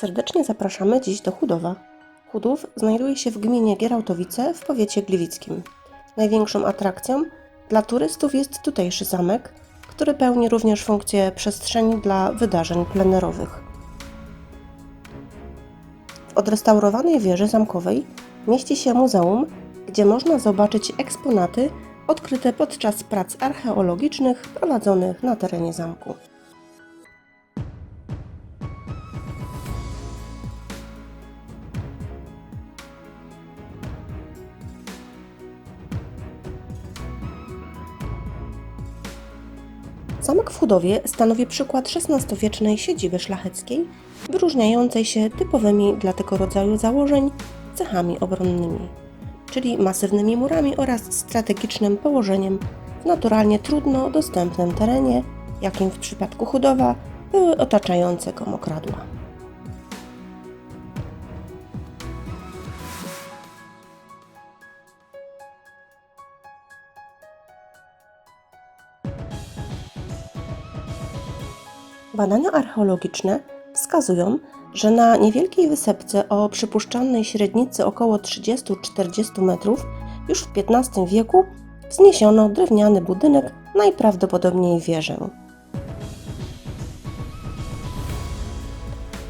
Serdecznie zapraszamy dziś do Chudowa. Chudów znajduje się w gminie Gierałtowice w powiecie gliwickim. Największą atrakcją dla turystów jest tutejszy zamek, który pełni również funkcję przestrzeni dla wydarzeń plenerowych. W odrestaurowanej wieży zamkowej mieści się muzeum, gdzie można zobaczyć eksponaty odkryte podczas prac archeologicznych prowadzonych na terenie zamku. Zamek w Chudowie stanowi przykład XVI-wiecznej siedziby szlacheckiej, wyróżniającej się typowymi dla tego rodzaju założeń cechami obronnymi, czyli masywnymi murami oraz strategicznym położeniem w naturalnie trudno dostępnym terenie, jakim w przypadku Chudowa były otaczające go mokradła. Badania archeologiczne wskazują, że na niewielkiej wysepce o przypuszczalnej średnicy około 30-40 metrów już w XV wieku wzniesiono drewniany budynek, najprawdopodobniej wieżę.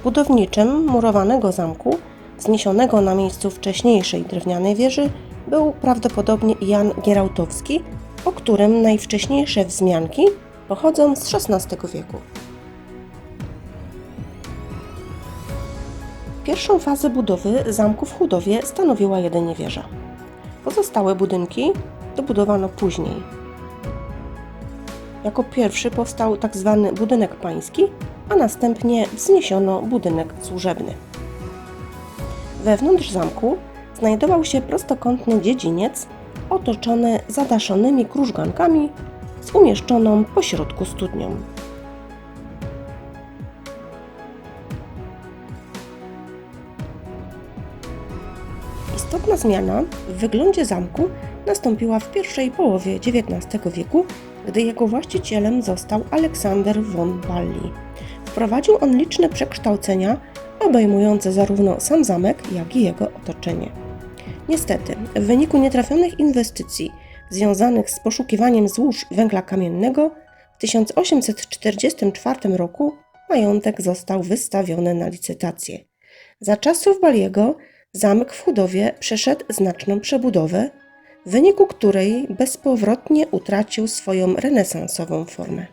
Budowniczym murowanego zamku, wzniesionego na miejscu wcześniejszej drewnianej wieży, był prawdopodobnie Jan Gierałtowski, o którym najwcześniejsze wzmianki pochodzą z XVI wieku. Pierwszą fazę budowy zamku w Chudowie stanowiła jedynie wieża. Pozostałe budynki dobudowano później. Jako pierwszy powstał tzw. budynek pański, a następnie wzniesiono budynek służebny. Wewnątrz zamku znajdował się prostokątny dziedziniec otoczony zadaszonymi krużgankami z umieszczoną pośrodku studnią. Zmiana w wyglądzie zamku nastąpiła w pierwszej połowie XIX wieku, gdy jego właścicielem został Aleksander von Balli. Wprowadził on liczne przekształcenia obejmujące zarówno sam zamek, jak i jego otoczenie. Niestety, w wyniku nietrafionych inwestycji związanych z poszukiwaniem złóż węgla kamiennego, w 1844 roku majątek został wystawiony na licytację. Za czasów Baliego Zamek w Chudowie przeszedł znaczną przebudowę, w wyniku której bezpowrotnie utracił swoją renesansową formę.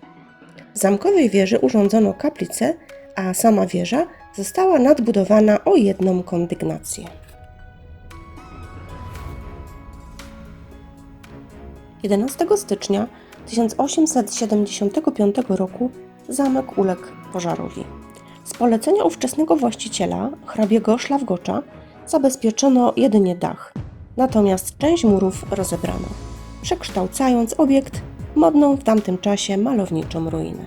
W zamkowej wieży urządzono kaplicę, a sama wieża została nadbudowana o jedną kondygnację. 11 stycznia 1875 roku zamek uległ pożarowi. Z polecenia ówczesnego właściciela, hrabiego Szlawgocza, zabezpieczono jedynie dach, natomiast część murów rozebrano, przekształcając obiekt modną w tamtym czasie malowniczą ruinę.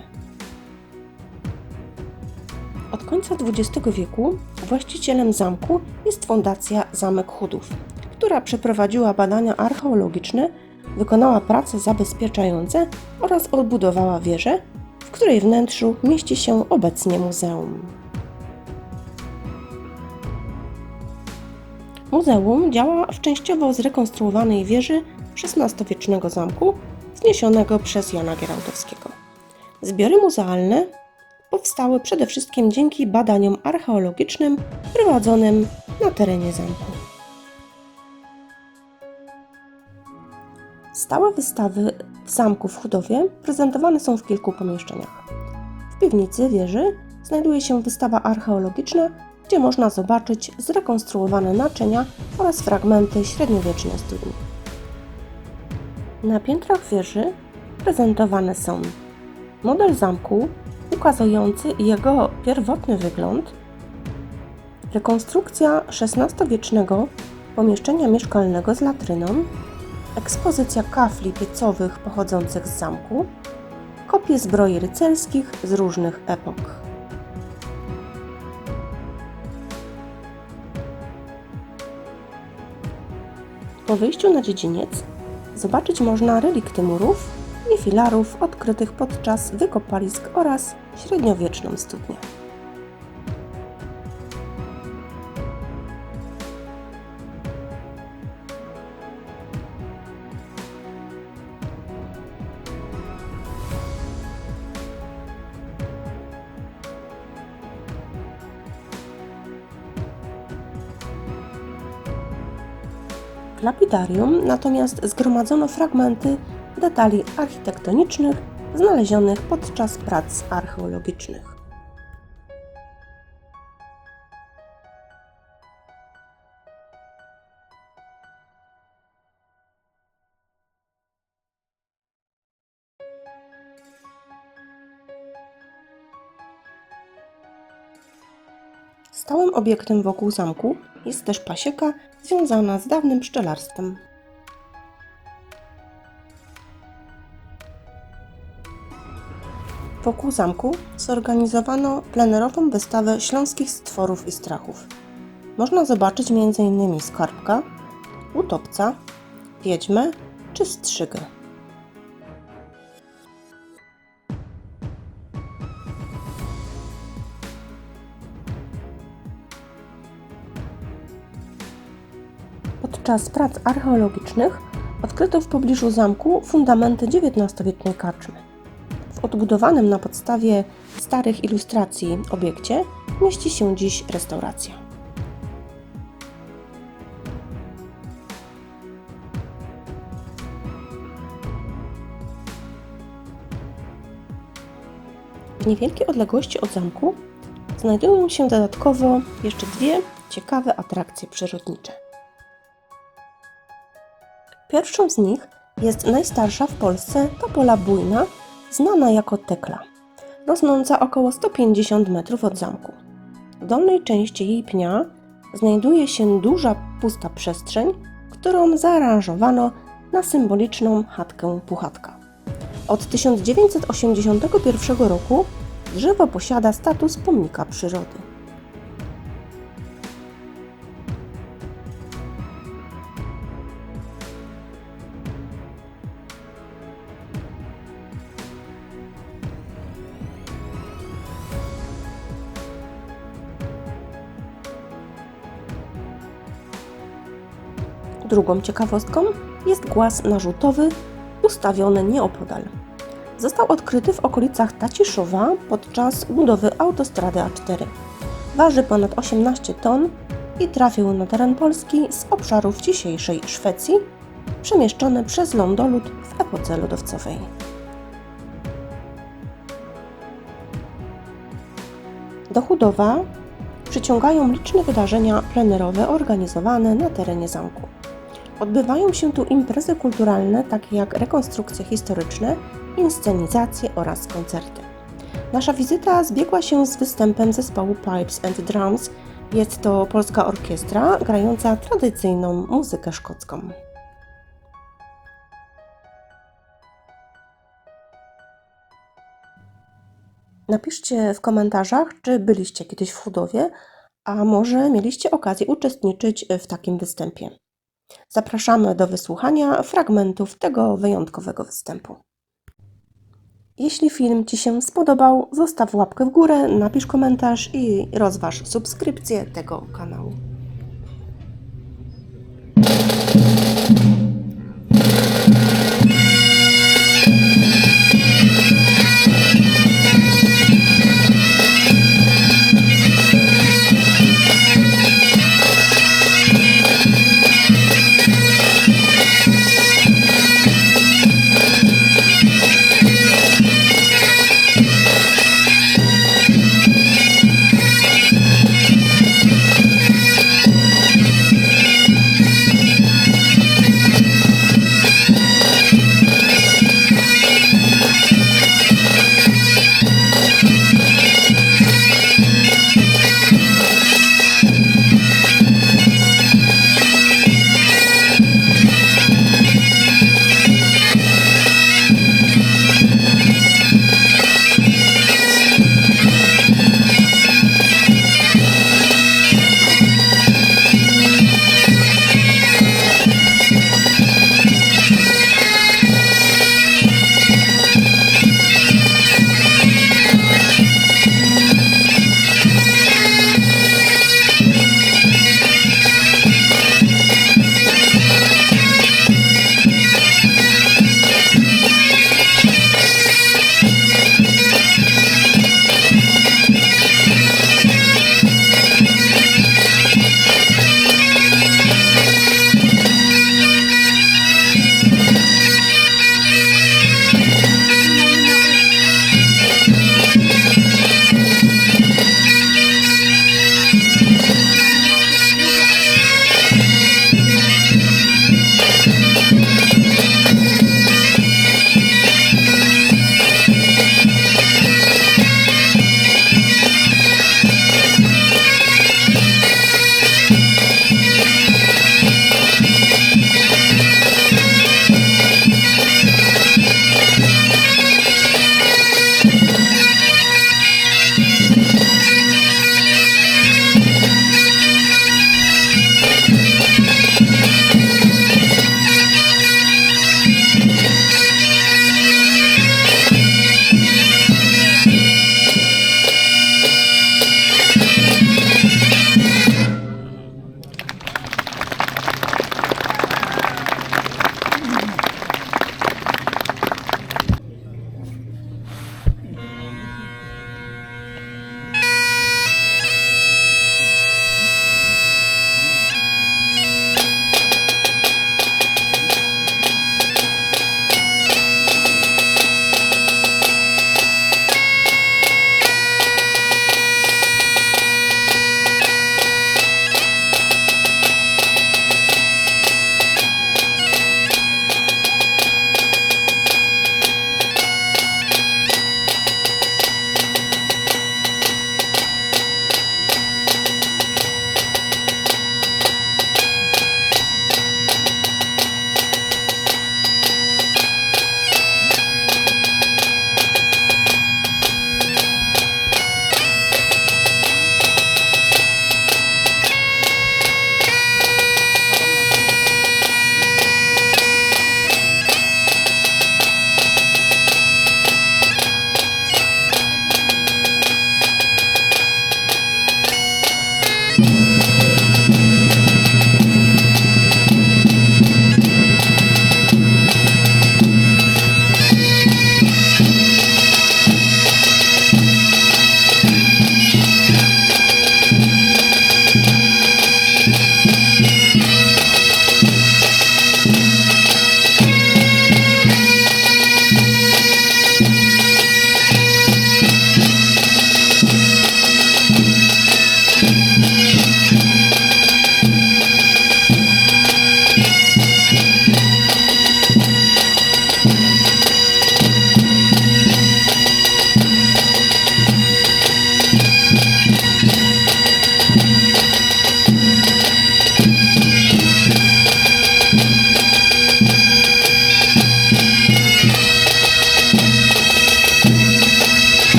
Od końca XX wieku właścicielem zamku jest Fundacja Zamek Chudów, która przeprowadziła badania archeologiczne, wykonała prace zabezpieczające oraz odbudowała wieżę, w której wnętrzu mieści się obecnie muzeum. Muzeum działa w częściowo zrekonstruowanej wieży XVI-wiecznego zamku wzniesionego przez Jana Gierałtowskiego. Zbiory muzealne powstały przede wszystkim dzięki badaniom archeologicznym prowadzonym na terenie zamku. Stałe wystawy w zamku w Chudowie prezentowane są w kilku pomieszczeniach. W piwnicy wieży znajduje się wystawa archeologiczna gdzie można zobaczyć zrekonstruowane naczynia oraz fragmenty średniowiecznej studni. Na piętrach wieży prezentowane są model zamku ukazujący jego pierwotny wygląd, rekonstrukcja XVI-wiecznego pomieszczenia mieszkalnego z latryną, ekspozycja kafli piecowych pochodzących z zamku, kopie zbroi rycerskich z różnych epok. Po wyjściu na dziedziniec zobaczyć można relikty murów i filarów odkrytych podczas wykopalisk oraz średniowieczną studnię. Lapidarium natomiast zgromadzono fragmenty detali architektonicznych znalezionych podczas prac archeologicznych. Obiektem wokół zamku jest też pasieka związana z dawnym pszczelarstwem. Wokół zamku zorganizowano plenerową wystawę śląskich stworów i strachów. Można zobaczyć m.in. skarbka, utopca, wiedźmę czy strzygę. Podczas prac archeologicznych odkryto w pobliżu zamku fundamenty XIX-wiecznej karczmy. W odbudowanym na podstawie starych ilustracji obiekcie mieści się dziś restauracja. W niewielkiej odległości od zamku znajdują się dodatkowo jeszcze dwie ciekawe atrakcje przyrodnicze. Pierwszą z nich jest najstarsza w Polsce topola bujna, znana jako tekla, rosnąca około 150 metrów od zamku. W dolnej części jej pnia znajduje się duża pusta przestrzeń, którą zaaranżowano na symboliczną chatkę puchatka. Od 1981 roku drzewo posiada status pomnika przyrody. Drugą ciekawostką jest głaz narzutowy ustawiony nieopodal. Został odkryty w okolicach Taciszowa podczas budowy autostrady A4. Waży ponad 18 ton i trafił na teren Polski z obszarów dzisiejszej Szwecji, przemieszczony przez lądolud w epoce lodowcowej. Do Chudowa przyciągają liczne wydarzenia plenerowe organizowane na terenie zamku. Odbywają się tu imprezy kulturalne, takie jak rekonstrukcje historyczne, inscenizacje oraz koncerty. Nasza wizyta zbiegła się z występem zespołu Pipes and Drums. Jest to polska orkiestra grająca tradycyjną muzykę szkocką. Napiszcie w komentarzach, czy byliście kiedyś w Chudowie, a może mieliście okazję uczestniczyć w takim występie. Zapraszamy do wysłuchania fragmentów tego wyjątkowego występu. Jeśli film Ci się spodobał, zostaw łapkę w górę, napisz komentarz i rozważ subskrypcję tego kanału.